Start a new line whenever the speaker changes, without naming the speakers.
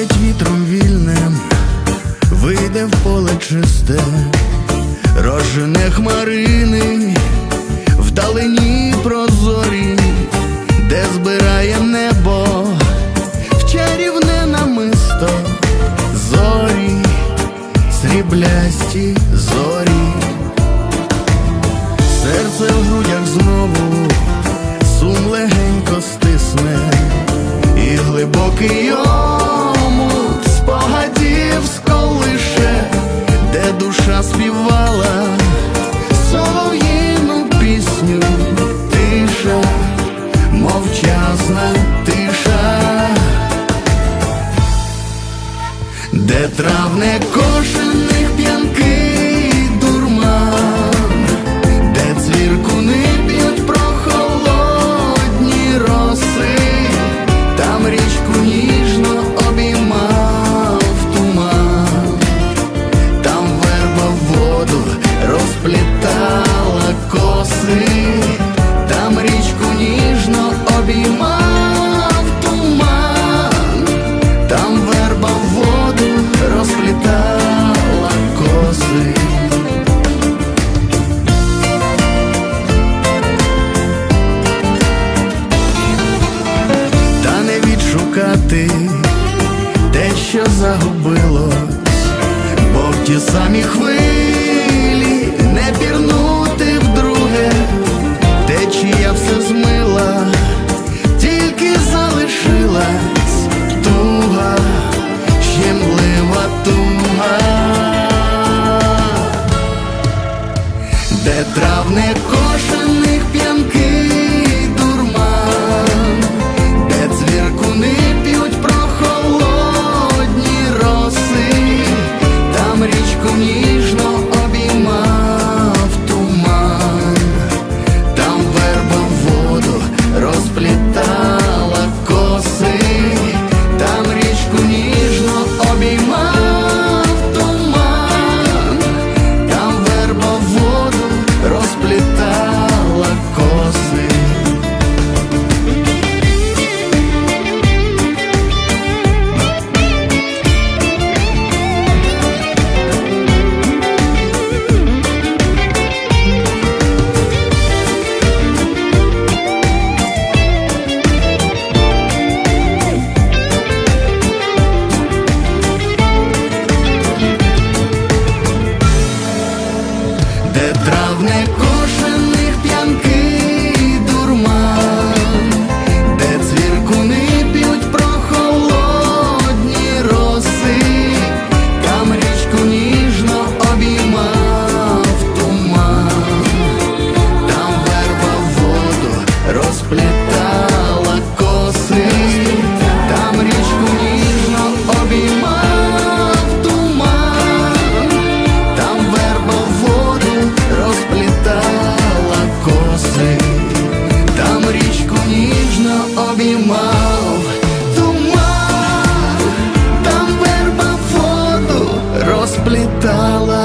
вітром вільним вийде в поле чисте, розжене хмарини, вдалині прозорі, де збирає небо в чарівне намисто. Зорі, сріблясті зорі, серце в грудях знову, сум легенько стисне, і глибокий де знайти те, що загубилось, бо в ті самі хвилі не пірнути вдруге, течія все змила, тільки залишилась туга, щемлива туга, де травником. Neko Tá